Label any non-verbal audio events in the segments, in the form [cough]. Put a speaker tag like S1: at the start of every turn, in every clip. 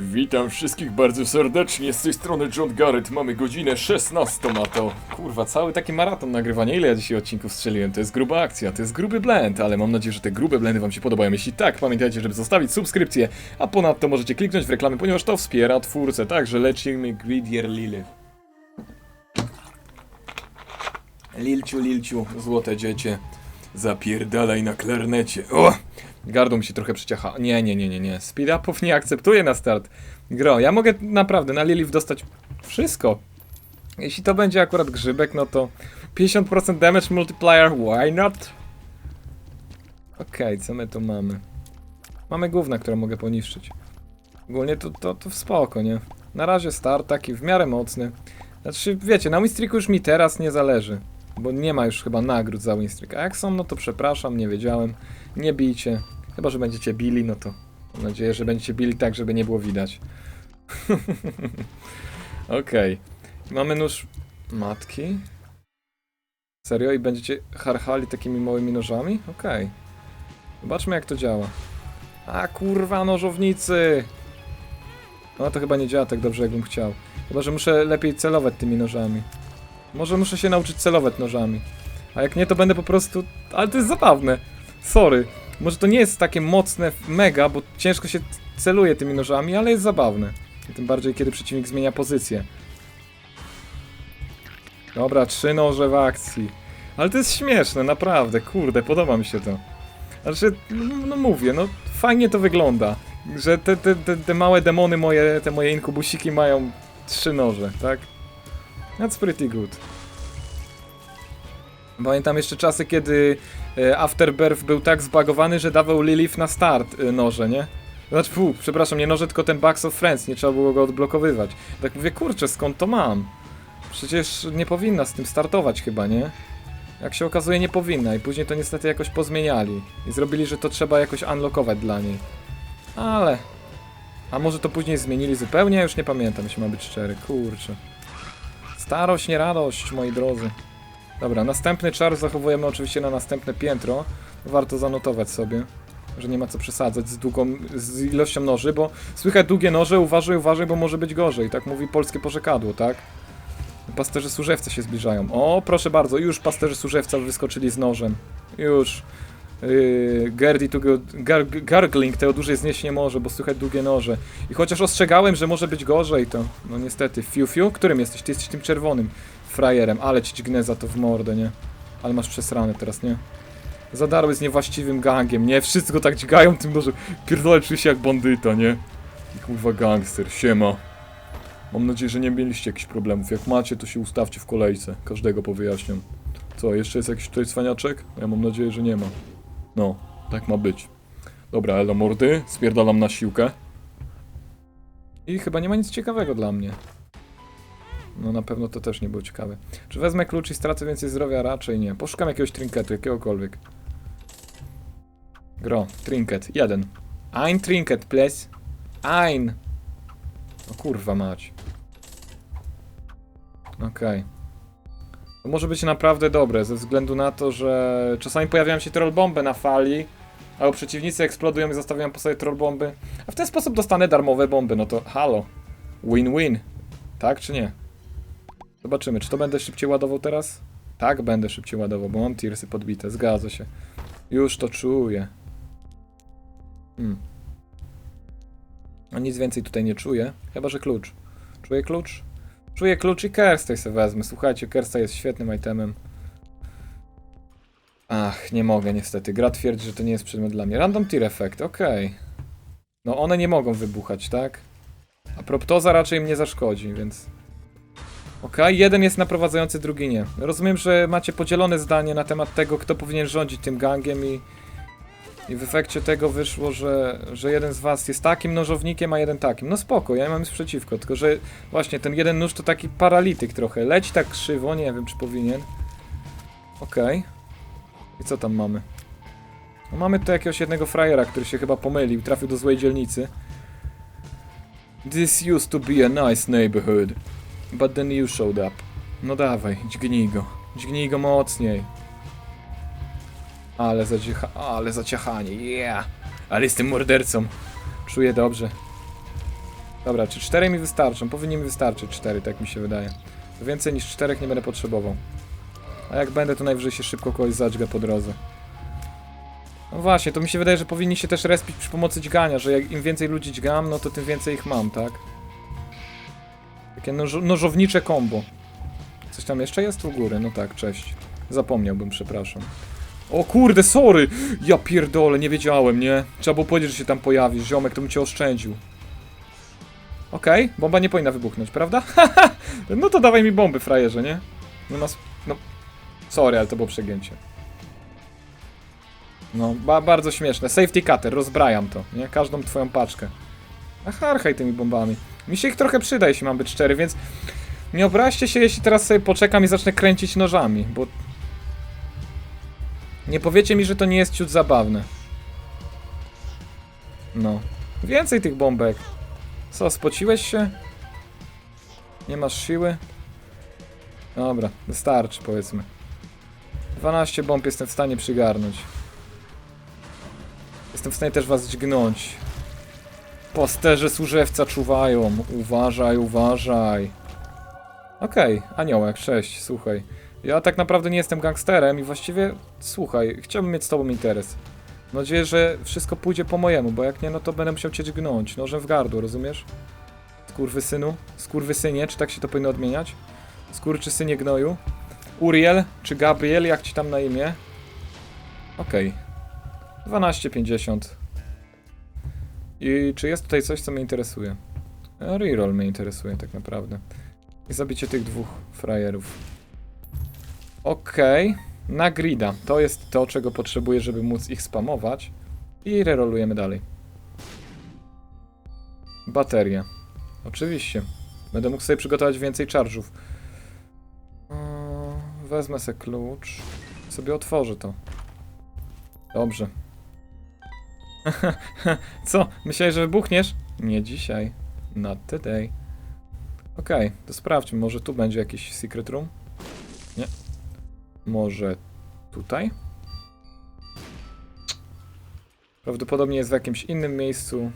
S1: Witam wszystkich bardzo serdecznie, z tej strony John Garrett, mamy godzinę 16 a to Kurwa, cały taki maraton nagrywania, ile ja dzisiaj odcinków strzeliłem, to jest gruba akcja, to jest gruby blend, ale mam nadzieję, że te grube blendy wam się podobają, jeśli tak, pamiętajcie, żeby zostawić subskrypcję, a ponadto możecie kliknąć w reklamy, ponieważ to wspiera twórcę, także lecimy Gridier Lily. Lilciu, Lilciu, złote dziecię, zapierdalaj na klarnecie, o! Gardło mi się trochę przeciacha. Nie, nie, nie, nie, nie. Speed upów nie akceptuję na start. Gro, ja mogę naprawdę na Lilith dostać wszystko. Jeśli to będzie akurat grzybek, no to 50% damage multiplier, why not? Okej, co my tu mamy? Mamy gówna, które mogę poniszczyć. Ogólnie to, to, to w spoko, nie? Na razie start taki w miarę mocny. Znaczy, wiecie, na Winstreaku już mi teraz nie zależy. Bo nie ma już chyba nagród za Winstreak. A jak są, no to przepraszam, nie wiedziałem. Nie bijcie. Chyba, że będziecie bili, no to mam nadzieję, że będziecie bili tak, żeby nie było widać. [laughs] Okej. Mamy nóż matki. Serio? I będziecie harchali takimi małymi nożami? Okej. Zobaczmy, jak to działa. A kurwa, nożownicy! No to chyba nie działa tak dobrze, jakbym chciał. Chyba, że muszę lepiej celować tymi nożami. Może muszę się nauczyć celować nożami. A jak nie, to będę po prostu... Ale to jest zabawne. Sorry. Może to nie jest takie mocne, mega, bo ciężko się celuje tymi nożami, ale jest zabawne. I tym bardziej, kiedy przeciwnik zmienia pozycję. Dobra, trzy noże w akcji. Ale to jest śmieszne, naprawdę, kurde, podoba mi się to. Znaczy, no, no mówię, no fajnie to wygląda. Że te, te, te, te małe demony moje, te moje inkubusiki mają trzy noże, tak? That's pretty good. Pamiętam jeszcze czasy, kiedy e, Afterbirth był tak zbagowany, że dawał Lilith na start e, noże, nie? Znaczy, fu, przepraszam, nie noże, tylko ten Bugs of Friends, nie trzeba było go odblokowywać. Tak mówię, kurczę, skąd to mam? Przecież nie powinna z tym startować chyba, nie? Jak się okazuje, nie powinna i później to niestety jakoś pozmieniali. I zrobili, że to trzeba jakoś unlockować dla niej. Ale... A może to później zmienili zupełnie? Już nie pamiętam, jeśli ma być szczery, kurczę. Starość, nie radość, moi drodzy. Dobra, następny czar zachowujemy oczywiście na następne piętro. Warto zanotować sobie, że nie ma co przesadzać z długą, z ilością noży, bo słychać długie noże, uważaj, uważaj, bo może być gorzej. Tak mówi polskie porzekadło, tak? Pasterzy służewce się zbliżają. O, proszę bardzo, już pasterzy służewca wyskoczyli z nożem. Już. Yy, Gerdi tu gar, Gargling tego dłużej znieść nie może, bo słychać długie noże. I chociaż ostrzegałem, że może być gorzej, to no niestety. Fiu Fiu, którym jesteś? Ty jesteś tym czerwonym frajerem, ale ci dźgnę za to w mordę, nie? Ale masz przesrane teraz, nie? Zadarły z niewłaściwym gangiem, nie? Wszyscy go tak dźgają tym nożem. Pierdolę, czuję się jak bandyta, nie? I kurwa gangster, siema. Mam nadzieję, że nie mieliście jakichś problemów. Jak macie, to się ustawcie w kolejce. Każdego powyjaśniam. Co, jeszcze jest jakiś tutaj cwaniaczek? Ja mam nadzieję, że nie ma. No, tak ma być. Dobra, elo mordy, spierdalam na siłkę. I chyba nie ma nic ciekawego dla mnie. No na pewno to też nie było ciekawe. Czy wezmę klucz i stracę więcej zdrowia? Raczej nie. Poszukam jakiegoś trinketu, jakiegokolwiek. Gro, trinket, jeden. Ein trinket, please. Ein. O kurwa mać. Okej. To może być naprawdę dobre, ze względu na to, że czasami pojawiają się trollbomby na fali, albo przeciwnicy eksplodują i zostawiają po sobie trollbomby, a w ten sposób dostanę darmowe bomby, no to halo. Win-win. Tak czy nie? Zobaczymy, czy to będę szybciej ładował teraz? Tak, będę szybciej ładował, bo mam tirsy podbite, zgadza się. Już to czuję. Hmm. A nic więcej tutaj nie czuję, chyba że klucz. Czuję klucz? Czuję klucz i Kerstaj sobie wezmę. Słuchajcie, Kerstaj jest świetnym itemem. Ach, nie mogę niestety. Gra twierdzi, że to nie jest przedmiot dla mnie. Random Tear Effect, okej. No one nie mogą wybuchać, tak? A proptoza raczej im nie zaszkodzi, więc... Okej, jeden jest naprowadzający, drugi nie. Rozumiem, że macie podzielone zdanie na temat tego, kto powinien rządzić tym gangiem i... I w efekcie tego wyszło, że, że jeden z was jest takim nożownikiem, a jeden takim. No spoko, ja nie mam nic przeciwko, tylko że właśnie ten jeden nóż to taki paralityk trochę. Leci tak krzywo, nie wiem czy powinien. Okej. I co tam mamy? No mamy tu jakiegoś jednego frajera, który się chyba pomylił, trafił do złej dzielnicy. This used to be a nice neighborhood, but then you showed up. No dawaj, dźgnij go. Dźgnij go mocniej. Ale, zadziecha ale zaciachanie, yeah! Ale jestem mordercą. Czuję dobrze. Dobra, czy cztery mi wystarczą? Powinni mi wystarczyć cztery, tak mi się wydaje. Więcej niż czterech nie będę potrzebował. A jak będę, to najwyżej się szybko kogoś zadźgę po drodze. No właśnie, to mi się wydaje, że powinni się też respić przy pomocy dźgania, że jak im więcej ludzi dźgam, no to tym więcej ich mam, tak? Takie noż nożownicze kombo. Coś tam jeszcze jest u góry? No tak, cześć. Zapomniałbym, przepraszam. O kurde, sorry! Ja pierdolę, nie wiedziałem, nie? Trzeba było powiedzieć, że się tam pojawisz, ziomek, to bym cię oszczędził. Okej, bomba nie powinna wybuchnąć, prawda? [laughs] no to dawaj mi bomby, frajerze, nie? No nas... no... Sorry, ale to było przegięcie. No, ba bardzo śmieszne. Safety cutter, rozbrajam to, nie? Każdą twoją paczkę. A harchaj tymi bombami. Mi się ich trochę przyda, jeśli mam być szczery, więc... Nie obraźcie się, jeśli teraz sobie poczekam i zacznę kręcić nożami, bo... Nie powiecie mi, że to nie jest ciut zabawne. No. Więcej tych bombek. Co, spociłeś się? Nie masz siły? Dobra, wystarczy powiedzmy. 12 bomb jestem w stanie przygarnąć. Jestem w stanie też was dźgnąć. Pasterze służewca czuwają. Uważaj, uważaj. Okej, aniołek, 6, słuchaj. Ja tak naprawdę nie jestem gangsterem i właściwie, słuchaj, chciałbym mieć z tobą interes. Mam nadzieję, że wszystko pójdzie po mojemu, bo jak nie, no to będę musiał cię dźgnąć. Nożem w gardło, rozumiesz? Skurwysynu? Skurwysynie, czy tak się to powinno odmieniać? Skurczysynie gnoju? Uriel, czy Gabriel, jak ci tam na imię? Okej. 12,50. I czy jest tutaj coś, co mnie interesuje? E, Reroll mnie interesuje tak naprawdę. I zabicie tych dwóch frajerów. Okej. Na grida. To jest to, czego potrzebuję, żeby móc ich spamować. I rerolujemy dalej. Bateria. Oczywiście. Będę mógł sobie przygotować więcej. Eee, Wezmę sobie klucz. Sobie otworzę to. Dobrze. [laughs] Co? Myślałeś, że wybuchniesz? Nie dzisiaj. Not today. Okej, to sprawdźmy. Może tu będzie jakiś secret room? Nie. Może tutaj? Prawdopodobnie jest w jakimś innym miejscu.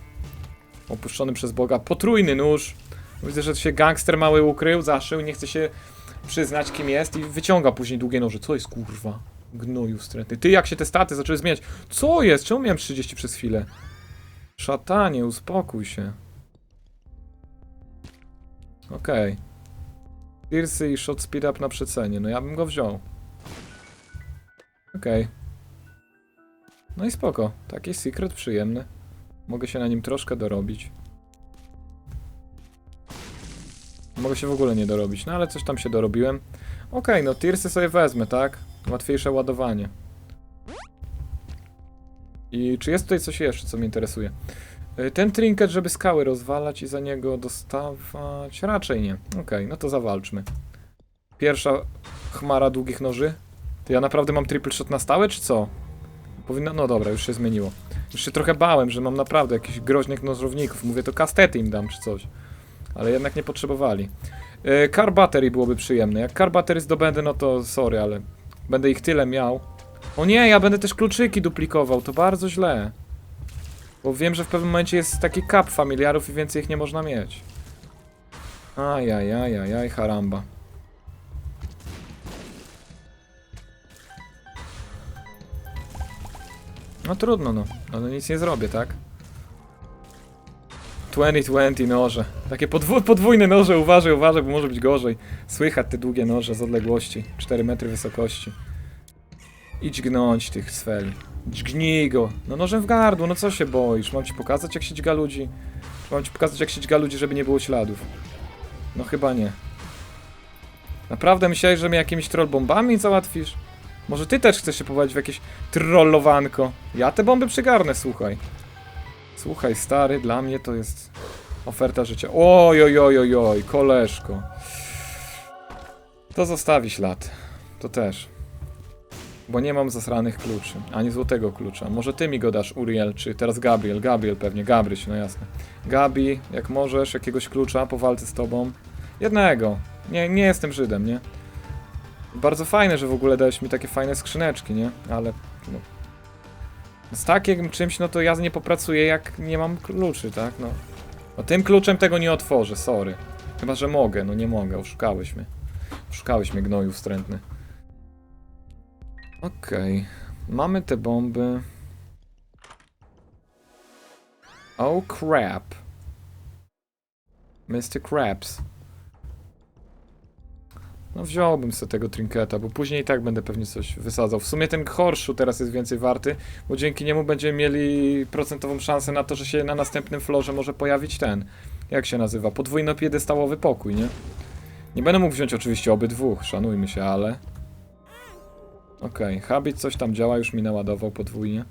S1: Opuszczony przez Boga. Potrójny nóż. Widzę, że się gangster mały ukrył, zaszył, nie chce się przyznać kim jest i wyciąga później długie noże. Co jest kurwa? Gnoju wstrętny. Ty, jak się te staty zaczęły zmieniać? Co jest? Czemu miałem 30 przez chwilę? Szatanie, uspokój się. Okej. Piercy i shot speed up na przecenie. No ja bym go wziął. Okej. No i spoko. Taki secret przyjemny. Mogę się na nim troszkę dorobić. Mogę się w ogóle nie dorobić, no ale coś tam się dorobiłem. Okej, no Tearsy sobie wezmę, tak? Łatwiejsze ładowanie. I czy jest tutaj coś jeszcze, co mnie interesuje? Y, Ten trinket, żeby skały rozwalać i za niego dostawać? Raczej nie. Okej, no to zawalczmy. Pierwsza chmara długich noży. To ja naprawdę mam triple shot na stałe, czy co? Powinno... No dobra, już się zmieniło. Już się trochę bałem, że mam naprawdę jakichś groźnych nożowników. Mówię, to kastety im dam, czy coś. Ale jednak nie potrzebowali. Yy, car battery byłoby przyjemne. Jak car battery zdobędę, no to sorry, ale będę ich tyle miał. O nie, ja będę też kluczyki duplikował, to bardzo źle. Bo wiem, że w pewnym momencie jest taki kap familiarów i więcej ich nie można mieć. Ajajajajaj, haramba. No trudno, no. Ale nic nie zrobię, tak? 2020 noże. Takie podwó podwójne noże, uważaj, uważaj, bo może być gorzej. Słychać te długie noże z odległości. 4 metry wysokości. Idź gnąć tych sfeli. Dźgnij go. No nożem w gardło, no co się boisz? Mam ci pokazać jak się dźga ludzi? Mam ci pokazać jak się dźga ludzi, żeby nie było śladów. No chyba nie. Naprawdę myślałeś, że mnie jakimiś trollbombami załatwisz? Może ty też chcesz się powołać w jakieś trollowanko? Ja te bomby przygarnę, słuchaj. Słuchaj, stary, dla mnie to jest oferta życia. Oj, oj, oj, oj, oj, koleżko. To zostawi ślad. To też. Bo nie mam zasranych kluczy, ani złotego klucza. Może ty mi go dasz, Uriel, czy teraz Gabriel. Gabriel pewnie, Gabryś, no jasne. Gabi, jak możesz, jakiegoś klucza po walce z tobą. Jednego. Nie, nie jestem Żydem, nie? Bardzo fajne, że w ogóle dałeś mi takie fajne skrzyneczki, nie? Ale, no... Z takim czymś, no to ja nie popracuję, jak nie mam kluczy, tak? No. No tym kluczem tego nie otworzę, sorry. Chyba, że mogę, no nie mogę, oszukałeś mnie. Oszukałeś mnie, gnoju wstrętny. Okej. Mamy te bomby. Oh crap. Mr. Krabs. No wziąłbym sobie tego trinketa, bo później i tak będę pewnie coś wysadzał. W sumie ten horseshoe teraz jest więcej warty, bo dzięki niemu będziemy mieli procentową szansę na to, że się na następnym florze może pojawić ten, jak się nazywa, podwójno-piedestałowy pokój, nie? Nie będę mógł wziąć oczywiście obydwu, szanujmy się, ale... Okej, Habit coś tam działa, już mi naładował podwójnie.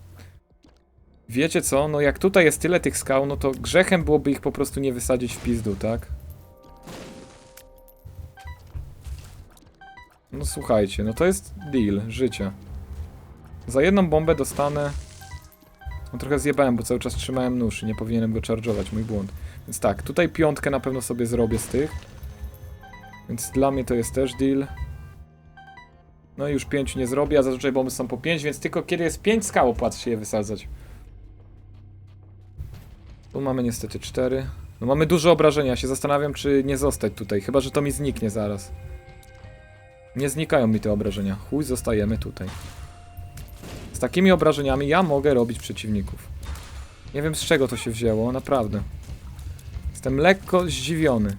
S1: Wiecie co, no jak tutaj jest tyle tych skał, no to grzechem byłoby ich po prostu nie wysadzić w pizdu, tak? No słuchajcie, no to jest deal, życie. Za jedną bombę dostanę... No trochę zjebałem, bo cały czas trzymałem nóż i nie powinienem go charge'ować, mój błąd. Więc tak, tutaj piątkę na pewno sobie zrobię z tych. Więc dla mnie to jest też deal. No i już pięć nie zrobię, a zazwyczaj bomby są po pięć, więc tylko kiedy jest pięć skał opłaca się je wysadzać. Tu mamy niestety cztery. No mamy duże obrażenia, się zastanawiam czy nie zostać tutaj, chyba że to mi zniknie zaraz. Nie znikają mi te obrażenia. Chuj, zostajemy tutaj. Z takimi obrażeniami ja mogę robić przeciwników. Nie wiem z czego to się wzięło, naprawdę. Jestem lekko zdziwiony.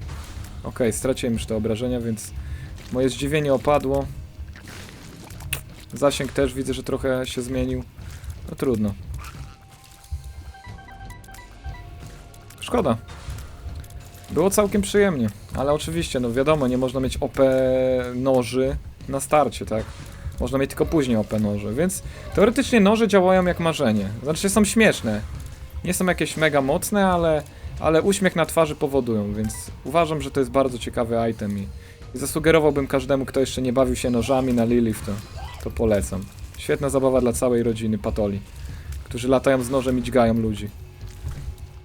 S1: Okej, straciłem już te obrażenia, więc moje zdziwienie opadło. Zasięg też widzę, że trochę się zmienił. No trudno. Szkoda. Było całkiem przyjemnie, ale oczywiście, no wiadomo, nie można mieć OP noży na starcie, tak? Można mieć tylko później OP noże, więc teoretycznie noże działają jak marzenie. Znaczy są śmieszne. Nie są jakieś mega mocne, ale, ale uśmiech na twarzy powodują, więc uważam, że to jest bardzo ciekawy item i, i zasugerowałbym każdemu, kto jeszcze nie bawił się nożami na Lilith, to, to polecam. Świetna zabawa dla całej rodziny Patoli, którzy latają z nożem i dźgają ludzi.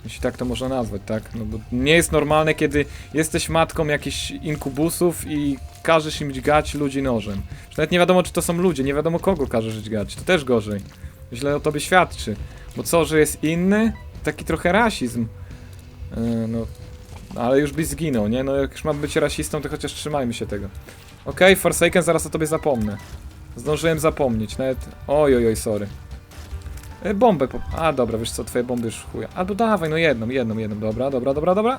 S1: Jeśli tak to można nazwać, tak? No bo nie jest normalne, kiedy jesteś matką jakichś inkubusów i każesz im dźgać ludzi nożem. Że nawet nie wiadomo, czy to są ludzie, nie wiadomo kogo każesz dźgać. To też gorzej. Źle o tobie świadczy. Bo co, że jest inny? Taki trochę rasizm. Yy, no, ale już byś zginął, nie? No jak już mam być rasistą, to chociaż trzymajmy się tego. Okej, Forsaken, zaraz o tobie zapomnę. Zdążyłem zapomnieć, nawet... Oj, oj, oj, sorry. E, Bombę po... A, dobra, wiesz co, twoje bomby już chuja. Albo dawaj, no jedną, jedną, jedną. Dobra, dobra, dobra, dobra.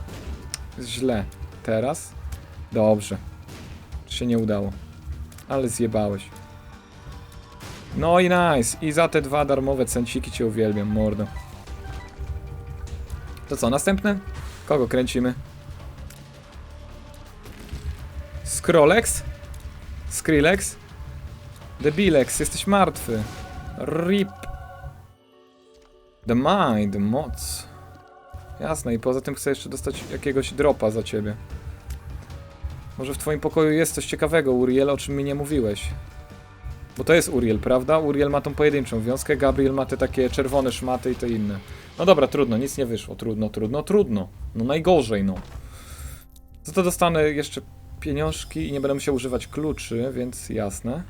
S1: Źle. Teraz? Dobrze. Się nie udało. Ale zjebałeś. No i nice. I za te dwa darmowe cenciki cię uwielbiam, mordo. To co, następne? Kogo kręcimy? Skrollex? Skrillex? Debilex, jesteś martwy. RIP. The Mind, moc. Jasne, i poza tym chcę jeszcze dostać jakiegoś dropa za ciebie. Może w twoim pokoju jest coś ciekawego, Uriel, o czym mi nie mówiłeś. Bo to jest Uriel, prawda? Uriel ma tą pojedynczą wiązkę, Gabriel ma te takie czerwone szmaty i to inne. No dobra, trudno, nic nie wyszło. Trudno, trudno, trudno. No najgorzej, no. Za to dostanę jeszcze pieniążki i nie będę musiał używać kluczy, więc jasne.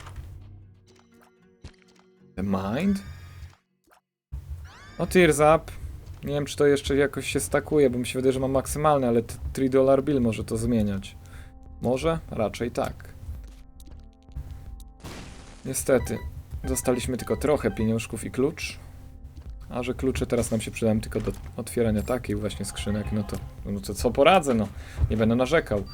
S1: The Mind? No Tears Up. Nie wiem, czy to jeszcze jakoś się stakuje, bo mi się wydaje, że mam maksymalny, ale t- 3 dollar bill może to zmieniać. Może? Raczej tak. Niestety, dostaliśmy tylko trochę pieniążków i klucz. A że klucze teraz nam się przydają tylko do otwierania takiej właśnie skrzynek, no to, no to co poradzę, no. Nie będę narzekał.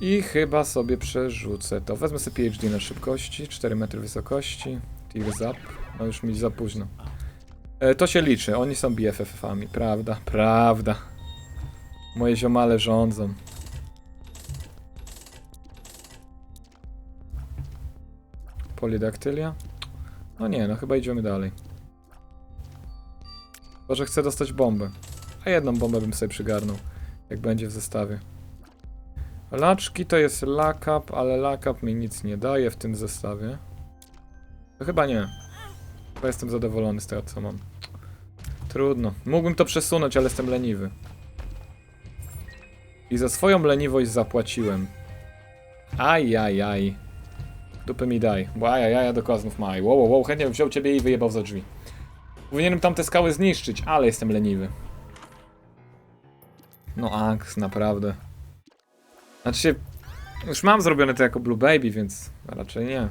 S1: I chyba sobie przerzucę to. Wezmę sobie PhD na szybkości, 4 metry wysokości. Tears Up. No już mi za późno. E, to się liczy, oni są BFF-ami, prawda, prawda. Moje ziomale rządzą. Polidaktylia? No nie, no chyba idziemy dalej. Chyba, że chcę dostać bombę. A jedną bombę bym sobie przygarnął, jak będzie w zestawie. Laczki to jest lakap, ale lakap mi nic nie daje w tym zestawie. To chyba nie. Chyba jestem zadowolony z tego, co mam. Trudno. Mógłbym to przesunąć, ale jestem leniwy. I za swoją leniwość zapłaciłem. Aj, aj, aj. Dupy mi daj. Bo aj, aj, do kozmów maj. Wow, wow, wow, chętnie bym wziął ciebie i wyjebał za drzwi. Powinienem tamte skały zniszczyć, ale jestem leniwy. No Anks, naprawdę. Znaczy już mam zrobione to jako Blue Baby, więc raczej nie.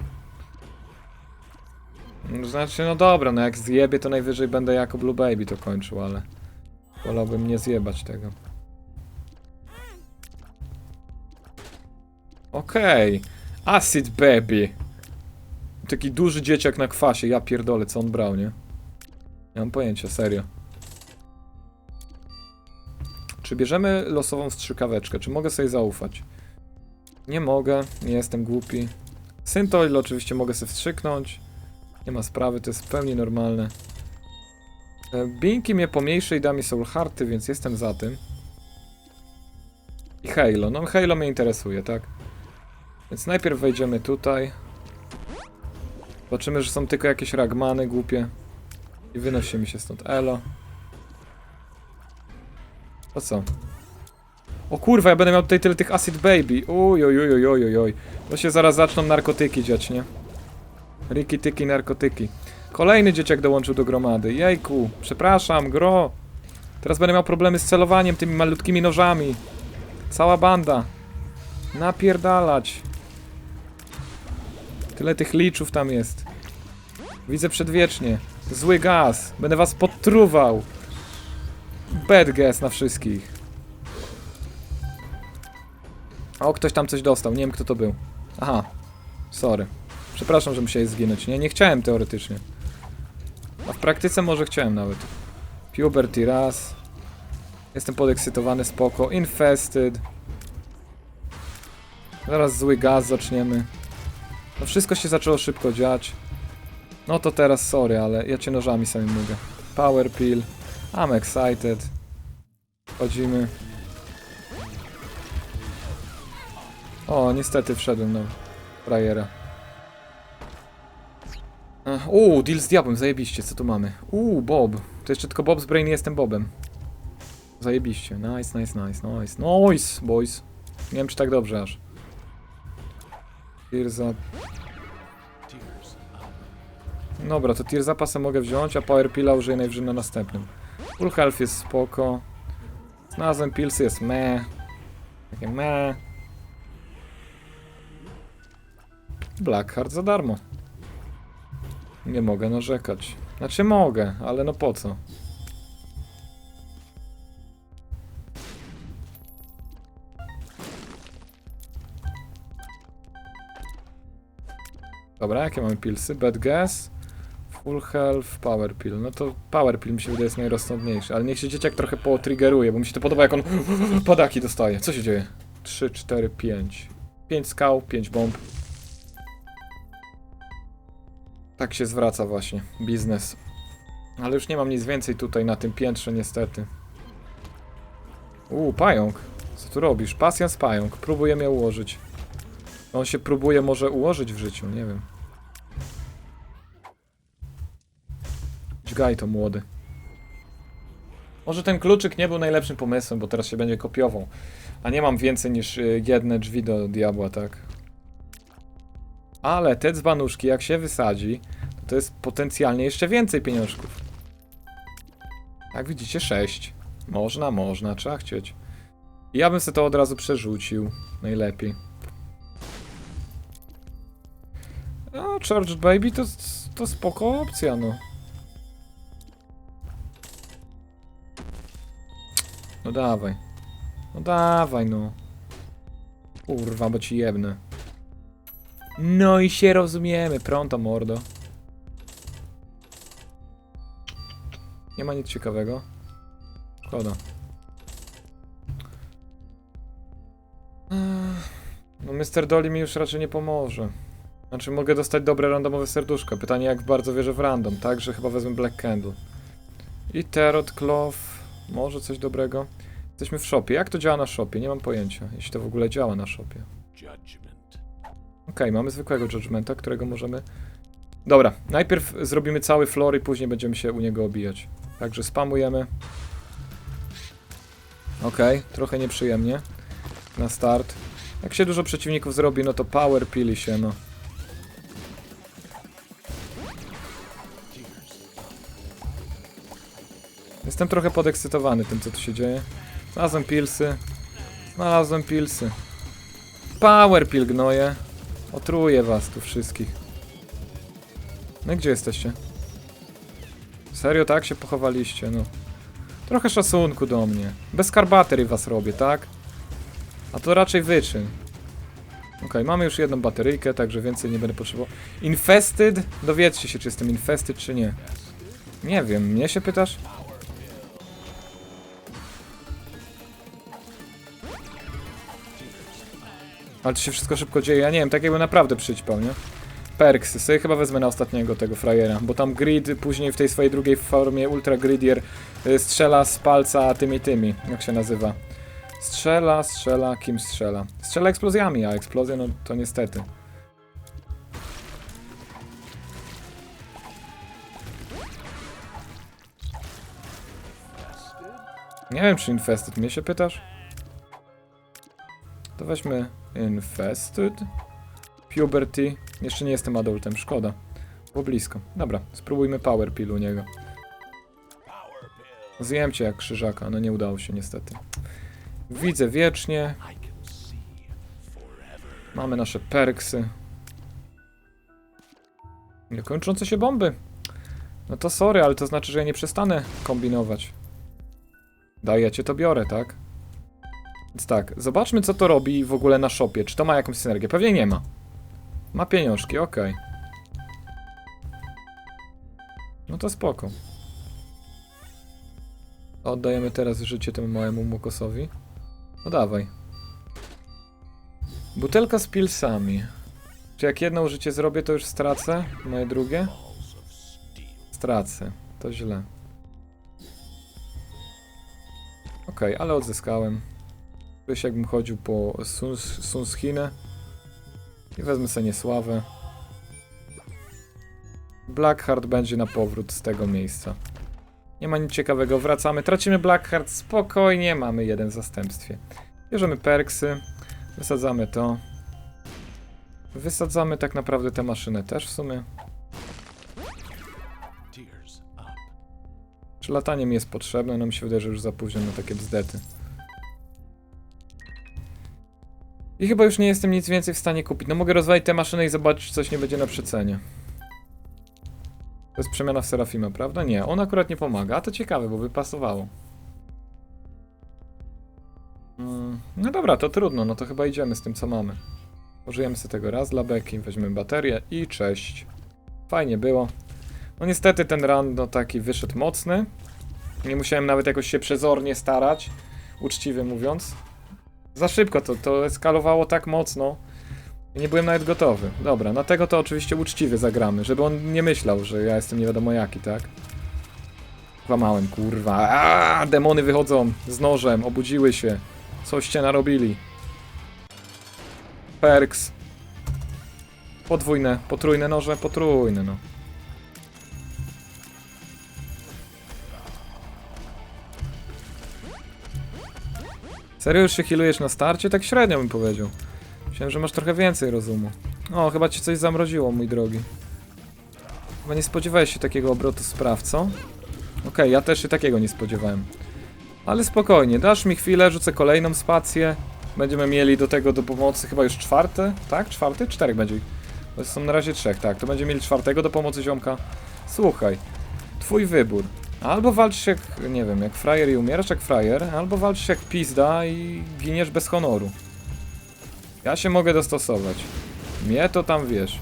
S1: Znaczy, no dobra, no jak zjebie, to najwyżej będę jako Blue Baby to kończył, ale wolałbym nie zjebać tego. Okej. Acid Baby. Taki duży dzieciak na kwasie, ja pierdolę, co on brał, nie? Nie mam pojęcia, serio. Czy bierzemy losową strzykaweczkę? Czy mogę sobie zaufać? Nie mogę, nie jestem głupi. Syntoil oczywiście mogę sobie wstrzyknąć. Nie ma sprawy, to jest w pełni normalne. E, Binki mnie pomniejszy i da mi soul hearty, więc jestem za tym. I Halo. No Halo mnie interesuje, tak? Więc najpierw wejdziemy tutaj. Zobaczymy, że są tylko jakieś ragmany głupie. I wynosimy się stąd. Elo. To co? O kurwa, ja będę miał tutaj tyle tych Acid Baby. Uj, oj, oj, oj, oj, oj, oj. To się zaraz zaczną narkotyki dziać, nie? Riki, tyki, narkotyki. Kolejny dzieciak dołączył do gromady. Jejku, przepraszam, gro. Teraz będę miał problemy z celowaniem tymi malutkimi nożami. Cała banda. Napierdalać. Tyle tych liczów tam jest. Widzę przedwiecznie. Zły gaz. Będę was podtruwał. Bad gas na wszystkich. O, ktoś tam coś dostał. Nie wiem, kto to był. Aha. Sorry. Przepraszam, że musiałeś zginąć. Nie, nie chciałem teoretycznie. A w praktyce może chciałem nawet. Puberty raz. Jestem podekscytowany, spoko. Infested. Zaraz zły gaz zaczniemy. No wszystko się zaczęło szybko dziać. No to teraz sorry, ale ja cię nożami sami mówię. Power pill. I'm excited. Chodzimy. O, niestety wszedłem, no. Frajera. Uuu, deal z diabłem, zajebiście, co tu mamy? Uuu, Bob. To jeszcze tylko Bob z Brain, jestem Bobem. Zajebiście, nice, nice, nice, nice. Nice, boys. Nie wiem, czy tak dobrze aż. Tirza. Dobra, to Tirza pasem mogę wziąć, a Power Pilla użyję najwyżej na następnym. Full Health jest spoko. Znalazłem Pilsy, jest me. Takie me. Blackheart za darmo. Nie mogę narzekać. Znaczy mogę, ale no po co? Dobra, jakie mamy pilsy? Bad gas, full health, power pill. No to power pill mi się wydaje jest najrozsądniejszy, ale niech się dzieciak trochę potriggeruje, bo mi się to podoba jak on [laughs] padaki dostaje. Co się dzieje? 3, 4, 5. 5 skał, 5 bomb. Tak się zwraca właśnie, biznes. Ale już nie mam nic więcej tutaj na tym piętrze niestety. Uuu, pająk. Co tu robisz? Pasjans pająk. Próbuję mnie ułożyć. On się próbuje może ułożyć w życiu, nie wiem. Dźgaj to młody. Może ten kluczyk nie był najlepszym pomysłem, bo teraz się będzie kopiował. A nie mam więcej niż y, jedne drzwi do diabła, tak? Ale te dzbanuszki, jak się wysadzi, to, jest potencjalnie jeszcze więcej pieniążków. Jak widzicie, 6. Można, można, trzeba chcieć. Ja bym sobie to od razu przerzucił. Najlepiej. A, Charged Baby to, to spoko opcja, no. No dawaj. No dawaj, no. Kurwa, bo ci. No i się rozumiemy, pronto mordo. Nie ma nic ciekawego. Szkoda. No Mr. Dolly mi już raczej nie pomoże. Znaczy mogę dostać dobre randomowe serduszko. Pytanie jak bardzo wierzę w random, tak? Że chyba wezmę Black Candle. I Cloth. Może coś dobrego. Jesteśmy w shopie. Jak to działa na shopie? Nie mam pojęcia. Jeśli to w ogóle działa na shopie. Okej, mamy zwykłego Judgmenta, którego możemy... Dobra, najpierw zrobimy cały floor i później będziemy się u niego obijać. Także spamujemy. Okej, trochę nieprzyjemnie. Na start. Jak się dużo przeciwników zrobi, no to power pili się, no. Jestem trochę podekscytowany tym, co tu się dzieje. Znalazłem pilsy. Znalazłem pilsy. Power pill gnoje. Otruję was tu wszystkich. No i gdzie jesteście? Serio tak się pochowaliście, no. Trochę szacunku do mnie. Bez karbatery was robię, tak? A to raczej wyczyn. Okej, mamy już jedną bateryjkę, także więcej nie będę potrzebował. Infested? Dowiedzcie się, czy jestem infested, czy nie. Nie wiem, mnie się pytasz? Ale to się wszystko szybko dzieje, ja nie wiem, tak jakby naprawdę przyćpał, nie? Perksy, sobie chyba wezmę na ostatniego tego frajera, bo tam grid później w tej swojej drugiej formie Ultra Gridier y, strzela z palca tymi tymi, jak się nazywa. Strzela, strzela, kim strzela? Strzela eksplozjami, a eksplozja no to niestety. Nie wiem czy Infested, mnie się pytasz? To weźmy Infested. Puberty. Jeszcze nie jestem adultem, szkoda. Było blisko. Dobra, spróbujmy Power Pill u niego. Zjem cię jak krzyżaka, no nie udało się niestety. Widzę wiecznie. Mamy nasze perksy. Niekończące się bomby. No to sorry, ale to znaczy, że ja nie przestanę kombinować. Daję cię to biorę, tak? Więc tak, zobaczmy co to robi w ogóle na shopie. Czy to ma jakąś synergię? Pewnie nie ma. Ma pieniążki, okej. No to spoko. Oddajemy teraz życie temu małemu mukosowi. No dawaj. Butelka z pilsami. Czy jak jedno użycie zrobię, to już stracę? Moje drugie? Stracę. To źle. Okej, ale odzyskałem. Wiesz, jakbym chodził po Suns. I wezmę sobie niesławę. Blackheart będzie na powrót z tego miejsca. Nie ma nic ciekawego, wracamy. Tracimy Blackheart, spokojnie, mamy jeden w zastępstwie. Bierzemy perksy, wysadzamy to. Wysadzamy tak naprawdę tę maszynę też w sumie. Czy latanie mi jest potrzebne? No mi się wydaje, że już za późno na takie bzdety. I chyba już nie jestem nic więcej w stanie kupić. No mogę rozwalić tę maszynę i zobaczyć, czy coś nie będzie na przecenie. To jest przemiana w Serafima, prawda? Nie, on akurat nie pomaga. A to ciekawe, bo by pasowało. Mm, no dobra, to trudno, no to chyba idziemy z tym, co mamy. Użyjemy sobie tego raz dla beki, weźmiemy baterię i cześć. Fajnie było. No niestety ten run no taki wyszedł mocny. Nie musiałem nawet jakoś się przezornie starać, uczciwie mówiąc. Za szybko to, to eskalowało tak mocno. Nie byłem nawet gotowy. Dobra, na tego to oczywiście uczciwie zagramy, żeby on nie myślał, że ja jestem nie wiadomo jaki, tak? Kłamałem, kurwa. Aaaa, demony wychodzą z nożem, obudziły się. Coście narobili. Perks. Podwójne, potrójne noże, potrójne, no. Serio już się healujesz na starcie? Tak średnio bym powiedział. Myślałem, że masz trochę więcej rozumu. O, chyba ci coś zamroziło, mój drogi. Chyba nie spodziewałeś się takiego obrotu spraw, co? Okej, ja też się takiego nie spodziewałem. Ale spokojnie, dasz mi chwilę, rzucę kolejną spację. Będziemy mieli do tego do pomocy chyba już czwarte, tak? Czwarty? Czterech będzie. To są na razie trzech, tak. To będziemy mieli czwartego do pomocy ziomka. Słuchaj, twój wybór. Albo walczysz jak, nie wiem, jak frajer i umierasz jak frajer, albo walczysz jak pizda i giniesz bez honoru. Ja się mogę dostosować. Mnie to tam wiesz.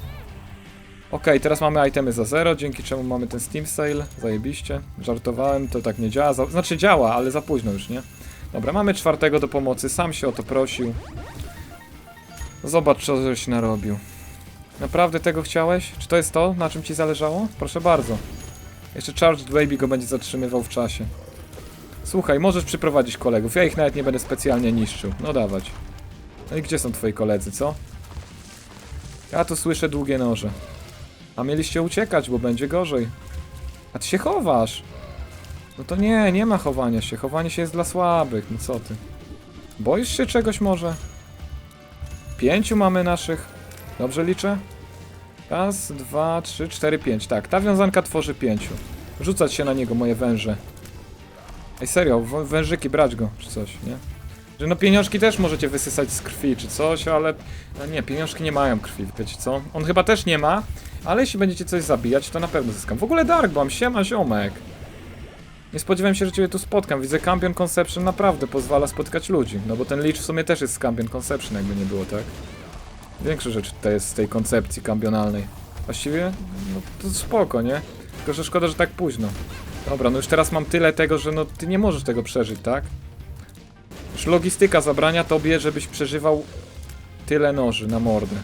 S1: Okej, teraz mamy itemy za zero, dzięki czemu mamy ten Steam Sale. Zajebiście. Żartowałem, to tak nie działa. Znaczy działa, ale za późno już, nie? Dobra, mamy czwartego do pomocy, sam się o to prosił. Zobacz, co żeś narobił. Naprawdę tego chciałeś? Czy to jest to, na czym ci zależało? Proszę bardzo. Jeszcze Charged Baby go będzie zatrzymywał w czasie. Słuchaj, możesz przyprowadzić kolegów, ja ich nawet nie będę specjalnie niszczył. No dawać. No i gdzie są twoi koledzy, co? Ja tu słyszę długie noże. A mieliście uciekać, bo będzie gorzej. A ty się chowasz. No to nie, nie ma chowania się. Chowanie się jest dla słabych, no co ty. Boisz się czegoś może? Pięciu mamy naszych. Dobrze liczę? Raz, dwa, trzy, cztery, pięć. Tak, ta wiązanka tworzy pięciu. Rzucać się na niego, moje węże. Ej, serio, wężyki, brać go, czy coś, nie? Że no pieniążki też możecie wysysać z krwi, czy coś, ale... No nie, pieniążki nie mają krwi, wiecie co? On chyba też nie ma, ale jeśli będziecie coś zabijać, to na pewno zyskam. W ogóle Dark Bomb, siema ziomek. Nie spodziewałem się, że ciebie tu spotkam. Widzę Campion Conception naprawdę pozwala spotykać ludzi. No bo ten Lich w sumie też jest z Campion Conception, jakby nie było, tak? Większa rzecz tutaj jest z tej koncepcji kampionalnej. Właściwie, no to spoko, nie? Tylko, że szkoda, że tak późno. Dobra, no już teraz mam tyle tego, że no ty nie możesz tego przeżyć, tak? Już logistyka zabrania tobie, żebyś przeżywał tyle noży na mordę.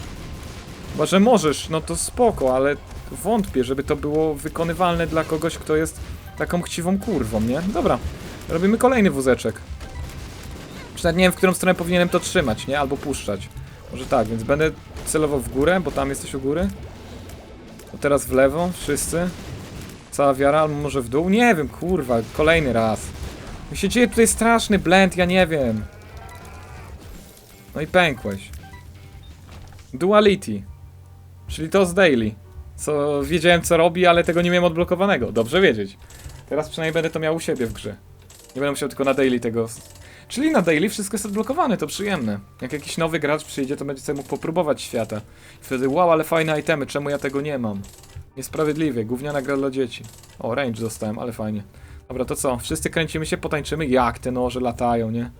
S1: Chyba, że możesz, no to spoko, ale wątpię, żeby to było wykonywalne dla kogoś, kto jest taką chciwą kurwą, nie? Dobra, robimy kolejny wózeczek. Przynajmniej nie wiem, w którą stronę powinienem to trzymać, nie? Albo puszczać. Może tak, więc będę celował w górę, bo tam jesteś u góry. To teraz w lewo, wszyscy. Cała wiara, albo może w dół? Nie wiem, kurwa, kolejny raz. Mi się dzieje tutaj straszny blend, ja nie wiem. No i pękłeś. Duality. Czyli to z Daily. Co wiedziałem co robi, ale tego nie miałem odblokowanego. Dobrze wiedzieć. Teraz przynajmniej będę to miał u siebie w grze. Nie będę musiał tylko na Daily tego... Czyli na Daily wszystko jest odblokowane, to przyjemne. Jak jakiś nowy gracz przyjdzie, to będzie sobie mógł popróbować świata. Wtedy, wow, ale fajne itemy, czemu ja tego nie mam? Niesprawiedliwie, gówniana gra dla dzieci. O, range dostałem, ale fajnie. Dobra, to co? Wszyscy kręcimy się, potańczymy? Jak te noże latają, nie?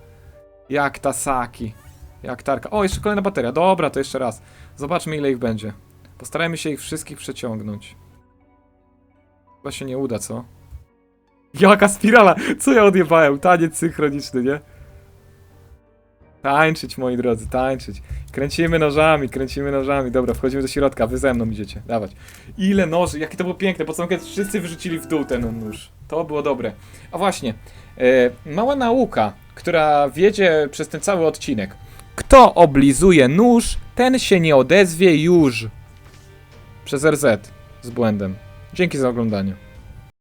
S1: Jak tasaki. Jak tarka. O, jeszcze kolejna bateria. Dobra, to jeszcze raz. Zobaczmy ile ich będzie. Postarajmy się ich wszystkich przeciągnąć. Chyba się nie uda, co? Jaka spirala! Co ja odjebałem? Taniec synchroniczny, nie? Tańczyć, moi drodzy, tańczyć. Kręcimy nożami, kręcimy nożami. Dobra, wchodzimy do środka, wy ze mną idziecie. Dawać. Ile noży, jakie to było piękne. Po co wszyscy wyrzucili w dół ten nóż. To było dobre. A właśnie, e, mała nauka, która wiedzie przez ten cały odcinek. Kto oblizuje nóż, ten się nie odezwie już. Przez RZ z błędem. Dzięki za oglądanie.